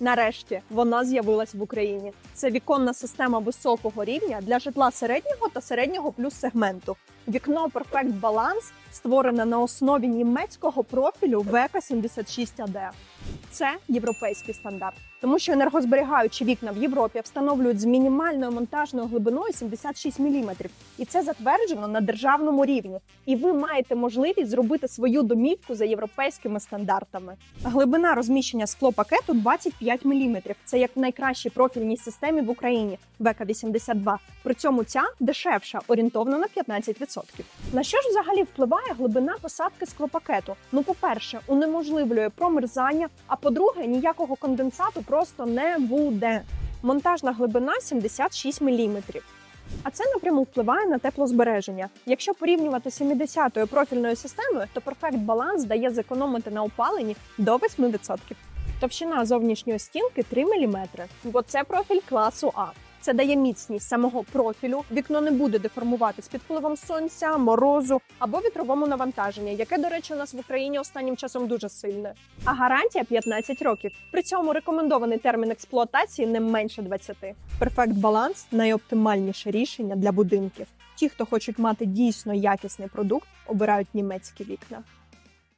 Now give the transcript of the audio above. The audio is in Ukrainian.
Нарешті вона з'явилась в Україні. Це віконна система високого рівня для житла середнього та середнього плюс сегменту. Вікно Perfect Balance створене на основі німецького профілю VK 76 AD. Це європейський стандарт, тому що енергозберігаючі вікна в Європі встановлюють з мінімальною монтажною глибиною 76 мм. І це затверджено на державному рівні. І ви маєте можливість зробити свою домівку за європейськими стандартами. Глибина розміщення склопакету 25 мм. Це як в найкращій профільній системі в Україні VK 82. При цьому ця дешевша, орієнтовно на 15%. На що ж взагалі впливає глибина посадки склопакету? Ну, по-перше, унеможливлює промерзання, а по-друге, ніякого конденсату просто не буде. Монтажна глибина 76 мм. А це напряму впливає на теплозбереження. Якщо порівнювати з 70-ю профільною системою, то Perfect Balance дає зекономити на опаленні до 8%. Товщина зовнішньої стінки 3 мм, бо це профіль класу А. Це дає міцність самого профілю. Вікно не буде деформуватись під впливом сонця, морозу або вітровому навантаженню, яке, до речі, у нас в Україні останнім часом дуже сильне. А гарантія 15 років. При цьому рекомендований термін експлуатації не менше 20. Perfect Balance – найоптимальніше рішення для будинків. Ті, хто хочуть мати дійсно якісний продукт, обирають німецькі вікна.